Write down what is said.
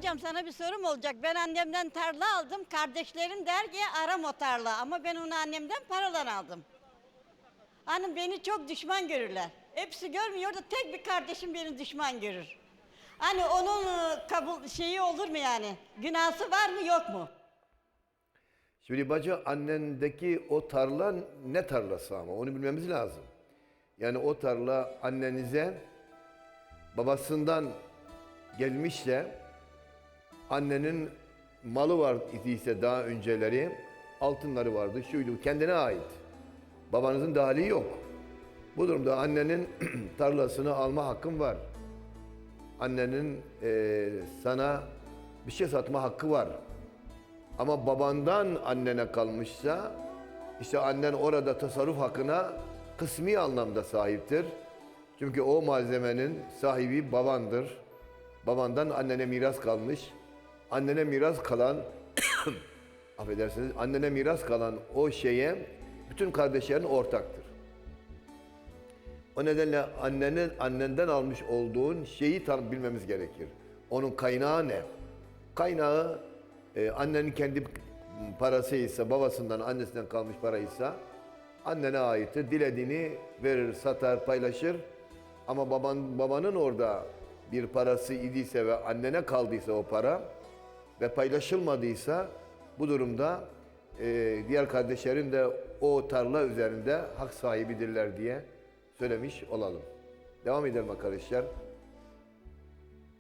hocam sana bir sorum olacak. Ben annemden tarla aldım. Kardeşlerim der ki aram o tarla. Ama ben onu annemden paradan aldım. Hani beni çok düşman görürler. Hepsi görmüyor da tek bir kardeşim beni düşman görür. Hani onun e, kabul şeyi olur mu yani? Günahı var mı yok mu? Şimdi bacı annendeki o tarla ne tarlası ama onu bilmemiz lazım. Yani o tarla annenize babasından gelmişse annenin malı var idiyse daha önceleri altınları vardı şuydu kendine ait. Babanızın dahili yok. Bu durumda annenin tarlasını alma hakkın var. Annenin eee, sana bir şey satma hakkı var. Ama babandan annene kalmışsa işte annen orada tasarruf hakkına kısmi anlamda sahiptir. Çünkü o malzemenin sahibi babandır. Babandan annene miras kalmış. Annene miras kalan affedersiniz annene miras kalan o şeye bütün kardeşlerin ortaktır. O nedenle annenin annenden almış olduğun şeyi tan bilmemiz gerekir. Onun kaynağı ne? Kaynağı e, annenin kendi parasıysa, babasından, annesinden kalmış paraysa annene aittir. Dilediğini verir, satar, paylaşır. Ama baban babanın orada bir parası idiyse ve annene kaldıysa o para ve paylaşılmadıysa bu durumda e, diğer kardeşlerin de o tarla üzerinde hak sahibidirler diye söylemiş olalım. Devam edelim arkadaşlar.